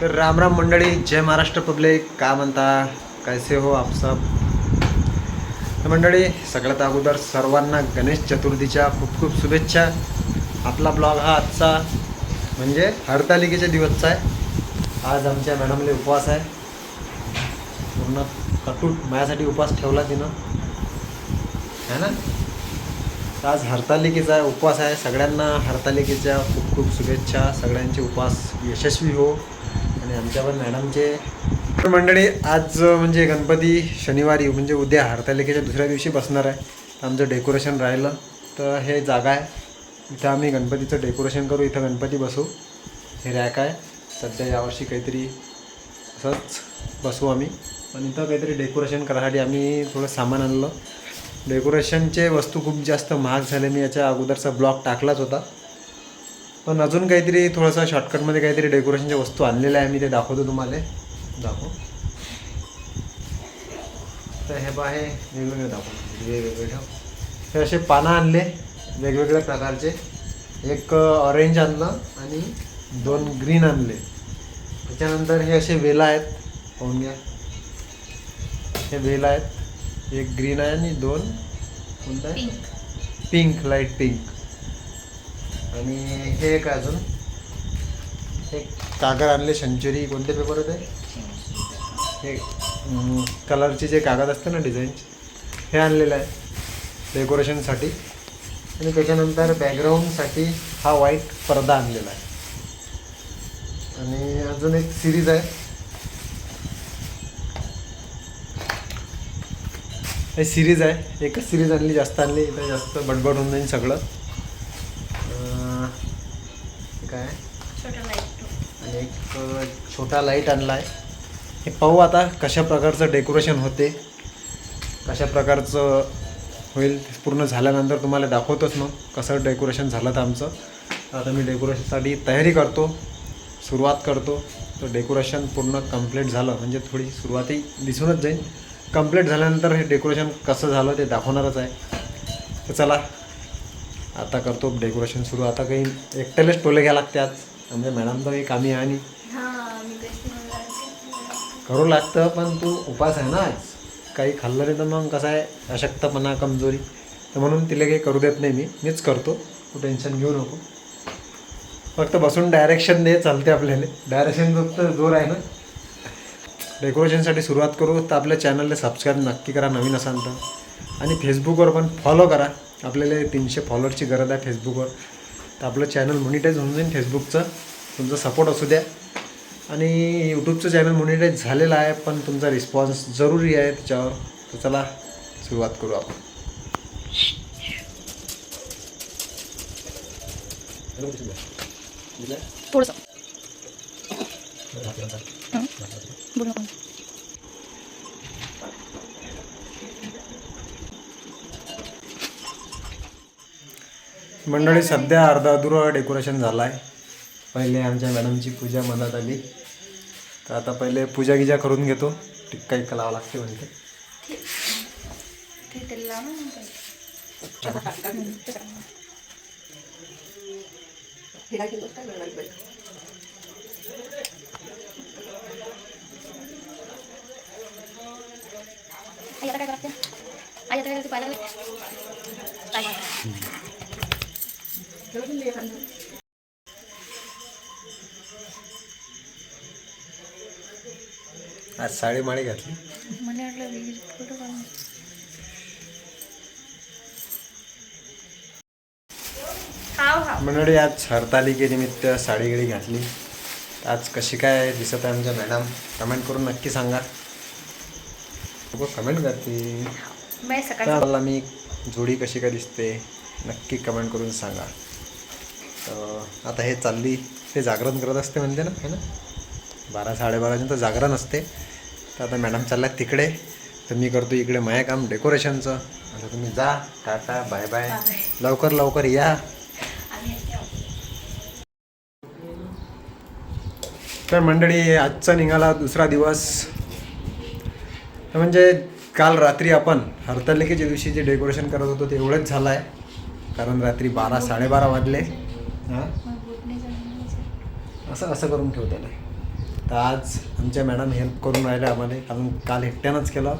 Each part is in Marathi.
तर राम राम मंडळी जय महाराष्ट्र पब्लिक. का म्हणता? कैसे हो आप सब? मंडळी सगळ्यात अगोदर सर्वांना गणेश चतुर्थीच्या खूप खूप शुभेच्छा. आपला ब्लॉग हा आजचा म्हणजे हरतालिकेच्या दिवसचा आहे. आज आमच्या मॅडमले उपवास आहे. पूर्ण कटूट माझ्यासाठी उपवास ठेवला तिनं. है ना? आज हरतालिकेचा आहे, उपवास आहे. सगळ्यांना हरतालिकेच्या खूप खूप शुभेच्छा. सगळ्यांचे उपवास यशस्वी हो. आणि आमच्या पण मॅडमचे. मंडळी आज म्हणजे गणपती शनिवारी म्हणजे उद्या हरतालिकेच्या दुसऱ्या दिवशी बसणार आहे. आमचं डेकोरेशन राहिलं. तर हे जागा आहे. इथं आम्ही गणपतीचं डेकोरेशन करू. इथं गणपती बसू. हे रॅक आहे. सध्या यावर्षी काहीतरी असंच बसू आम्ही. पण इथं काहीतरी डेकोरेशन करायसाठी आम्ही थोडं सामान आणलं. डेकोरेशनचे वस्तू खूप जास्त महाग झाले. मी याच्या अगोदरचा ब्लॉग टाकलाच होता. पण अजून काहीतरी थोडंसं शॉर्टकटमध्ये काहीतरी डेकोरेशनच्या वस्तू आणलेल्या आहे. मी ते दाखवतो तुम्हाला. दाखव. तर हे बा हे वेगवेगळे दाखव. वेगवेगळे ठेव. हे असे पानं आणले वेगवेगळ्या प्रकारचे. एक ऑरेंज आणलं आणि दोन ग्रीन आणले. त्याच्यानंतर हे असे वेला आहेत. पाहून घ्या. हे वेला आहेत. एक ग्रीन आहे आणि दोन कोणतं आहे. पिंक लाइट पिंक आणि हे एक अजून. हे कागद आणले सेंचुरी कोणते पेपर होते? हे कलरचे जे कागद असते ना डिझाईनचे हे आणलेलं आहे डेकोरेशनसाठी आणि त्याच्यानंतर बॅकग्राऊंडसाठी हा व्हाईट पडदा आणलेला आहे. आणि अजून एक सिरीज आहे. हे सिरीज आहे. एकच सिरीज आणली जास्त आणली. इथं जास्त बडबड होऊन जाईल सगळं. काय. आणि एक छोटा लाइट आणला आहे हे पाहू आता कशा प्रकारचं डेकोरेशन होते. कशा प्रकारचं होईल पूर्ण झाल्यानंतर तुम्हाला दाखवतोच मग कसं डेकोरेशन झालं तर आमचं. आता मी डेकोरेशनसाठी तयारी करतो. सुरुवात करतो. तर डेकोरेशन पूर्ण कंप्लीट झालं. म्हणजे थोडी सुरुवातही दिसूनच जाईल. कंप्लीट झाल्यानंतर हे डेकोरेशन कसं झालं ते दाखवणारच आहे. तर चला आता करतो डेकोरेशन सुरू. आता काही एकट्यालाच टोले घ्या लागते आज म्हणजे मॅडम तर काही कामी आहे आणि हा? करू लागतं पण तू उपास आहे ना आज. काही खाल्लं नाही तर मग कसं आहे अशक्तपणा कमजोरी. तर म्हणून तिला काही करू देत नाही मी. मीच करतो. तू टेन्शन घेऊ नको. फक्त बसून डायरेक्शन दे चालते आपल्याला. डायरेक्शन फक्त जोर आहे ना. डेकोरेशनसाठी सुरुवात करू तर आपल्या चॅनलला सबस्क्राईब नक्की करा नवीन असाल तर. आणि फेसबुकवर पण फॉलो करा. आपल्याला तीनशे फॉलोअरची गरज आहे फेसबुकवर. तर आपलं चॅनल मॉनिटाईज होऊन जाईल फेसबुकचं. तुमचा सपोर्ट असू द्या. आणि यूट्यूबचं चॅनल मॉनिटाईज झालेलं आहे पण तुमचा रिस्पॉन्स जरुरी आहे त्याच्यावर. तर चला सुरुवात करू आपण. थोडंसं. बोला. मंडळी सध्या अर्धा अधुरं डेकोरेशन झालं आहे पहिले आमच्या मॅडमची पूजा मनात आली. तर आता पहिले पूजा गिजा करून घेतो. टिक्का इक्का लावा लागते म्हणते ते तेल लाव ना मग पहिले. हं, ते करा. आई आता काय करते आई आता काय करते पाहायला लागले? काय करते? आज साडी माळी घातली. मला वाटलं विहीर फोटो काढून. हाव हाव. मंडळी आज हरतालिकेनिमित्त साडी गिडी घातली. आज कशी काय दिसत आहे आमच्या मॅडम? कमेंट करून नक्की सांगा. कमेंट करते तर मला मी जोडी कशी काय दिसते नक्की कमेंट करून सांगा. तर आता हे चालली ते जागरण करत असते म्हणते ना है ना? बारा साडेबारापर्यंत जागरण असते. तर आता मॅडम चालल्या तिकडे. तर मी करतो इकडे माया काम डेकोरेशनचं आता तुम्ही जा टाटा बाय बाय लवकर लवकर या. तर मंडळी आजचा निघाला दुसरा दिवस. तर म्हणजे काल रात्री आपण हरतालिकेच्या दिवशी जे डेकोरेशन करत होतो ते एवढंच झालं आहे कारण रात्री बारा साडेबारा वाजले. हां? असं असं करून ठेवलेलं आहे तर आज आमच्या मॅडम हेल्प करून राहिल्या आम्हाला. कारण काल एकट्यानंच केलं.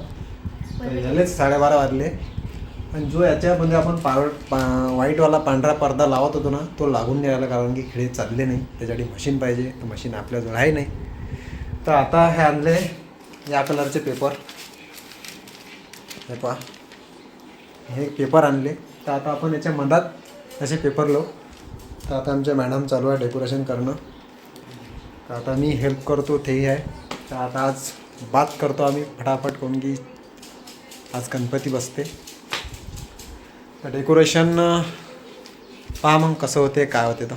तर झालेच साडेबारा वाजले. पण जो याच्यामध्ये आपण पार पा व्हाईटवाला पांढरा पडदा लावत होतो ना तो लागून नाही राहिला कारण की खेळ चालले नाही. त्याच्यासाठी मशीन पाहिजे. तर मशीन आपल्याजवळ आहे नाही. तर आता हे आणले या कलरचे पेपर. हे पहा. हे पेपर आणले. तर आता आपण याच्या मधात असे पेपर लावू. तर आता आमच्या मॅडम चालू आहे डेकोरेशन करणं. तर आता मी हेल्प करतो तेही आहे. तर आता आज बात करतो आम्ही फटाफट कोण की आज गणपती बसते. तर डेकोरेशन पहा मग कसं होते काय होते तर.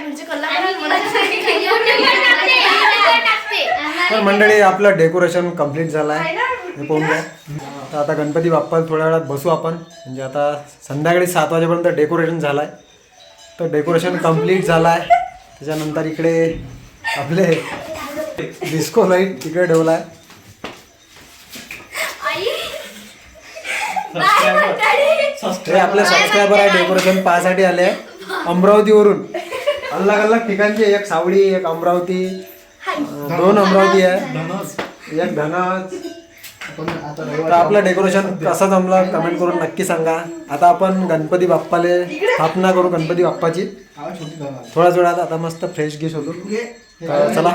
म्हणजे कल्ला करून मला टाकते. तर मंडळी आपलं डेकोरेशन कंप्लीट झालं आहे हे तर आता गणपती बाप्पा थोड्या वेळात बसू आपण. म्हणजे आता संध्याकाळी सात वाजेपर्यंत डेकोरेशन झालं आहे तर डेकोरेशन कंप्लीट झालं आहे त्याच्यानंतर इकडे आपले डिस्को लाइट तिकडे ठेवला आहे हे आपले सबस्क्रायबर आहे डेकोरेशन पाहासाठी आले आहे. अमरावतीवरून. अलग अलग ठिकाणचे एक सावळी एक अमरावती दोन अमरावती आहे. एक धनाज तर आपलं डेकोरेशन कसं जमलं कमेंट करून नक्की सांगा. आता आपण गणपती बाप्पाले स्थापना करू गणपती बाप्पाची. थोड्याच वेळात आता मस्त फ्रेश गिश होतो. चला.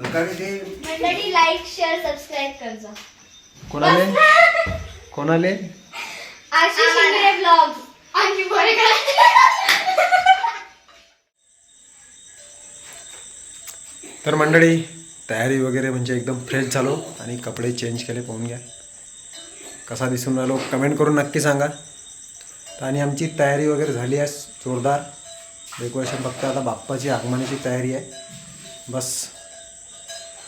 मंडळी लाईक शेअर सबस्क्राईब करजा. कोणाले? कोणाले? तर मंडळी तयारी वगैरे म्हणजे एकदम फ्रेश झालो आणि कपडे चेंज केले पाहून घ्या. कसा दिसून राहिलो कमेंट करून नक्की सांगा. तर आणि आमची तयारी वगैरे झाली आहे जोरदार. डेकोरेशन फक्त आता बाप्पाची आगमनाची तयारी आहे. बस.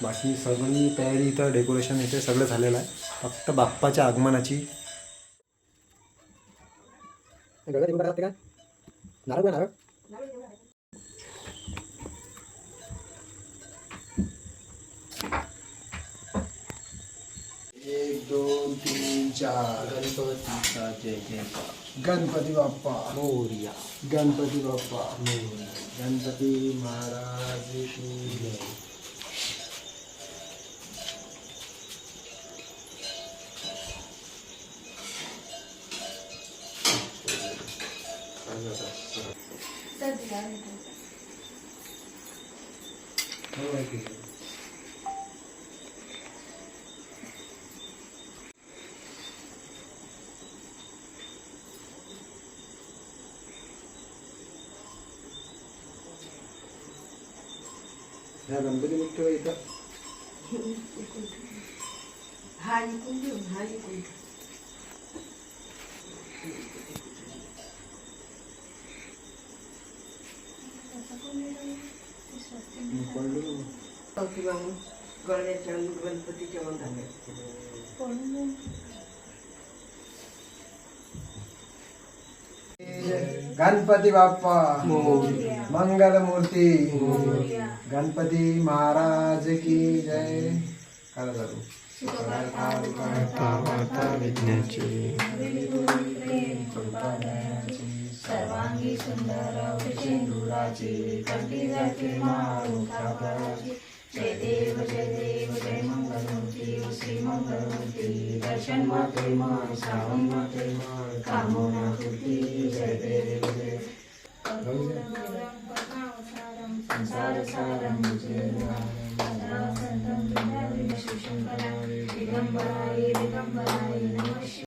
बाकी सगळी तयारी इथं डेकोरेशन इथे सगळं झालेलं आहे. फक्त बाप्पाच्या आगमनाची. नारळ नारळ एक दोन तीन चार गणपतीचा जय जयकार गणपती बाप्पा मोरया गणपती बाप्पा गणपती महाराज की? जय ह्या गणपती मुख्य इथं. किंवा मग गणेशच्या गणपतीच्या मंदिरात. गणपती बाप्पा। मंगल मूर्ती गणपती महाराज की जय। काय झालं? सर्वांगी सुंदर जय देव जय देव जय मंगलमूर्ती श्री मंगलमूर्ती दर्शन माते मा श्रावण माते मा कामना कृती जय देव जय संसार सारं दिगंबराय दिगंबराय नमः।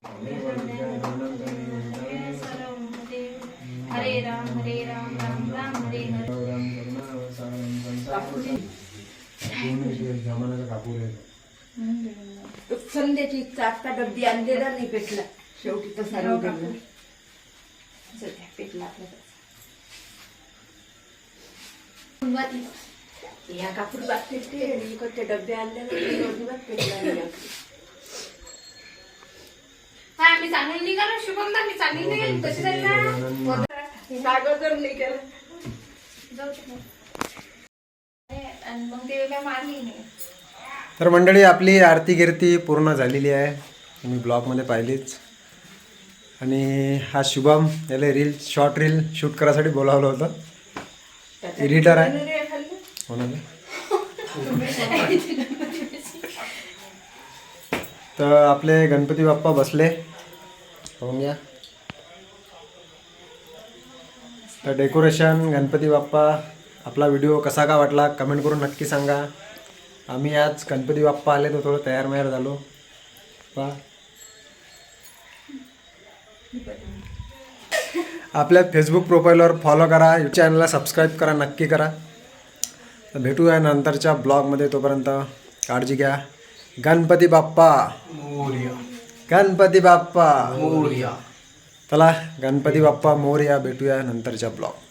संध्याची चाटका डब्बी आणलेला नाही पेटला शेवटी तसा हो. सध्या पेटला आपला तसा. या कापूर आणि इकडचे डब्बे आणले अजिबात पेटला नाही. हा मी चांगली निघालो शुभमदा मी चांगली निघाली तशी जाईल जागो जर नाही केलं. जाऊ दे. आणि मग ते काय मारली नाही. तर मंडळी आपली आरती गिरती पूर्ण झालेली आहे. तुम्ही ब्लॉगमध्ये पाहिलीच. आणि हा शुभम याला रील शॉर्ट रील शूट करायसाठी बोलावलं होतं. एडिटर आहे. तर आपले गणपती बाप्पा बसले. पाहून घ्या. तर डेकोरेशन गणपती बाप्पा आपला व्हिडिओ कसा का वाटला कमेंट करून नक्की सांगा. आम्ही आज गणपती बाप्पा आले तर थोडं तयार मयार झालो. पहा. आपल्या फेसबुक प्रोफाईलवर फॉलो करा यूट्यूब चॅनलला सबस्क्राईब करा नक्की करा. तर भेटूया नंतरच्या ब्लॉगमध्ये तोपर्यंत. काळजी घ्या. गणपती बाप्पा. मोर्या. गणपती बाप्पा. मोर्या. चला गणपती बाप्पा मोरया भेटूया नंतरच्या ब्लॉग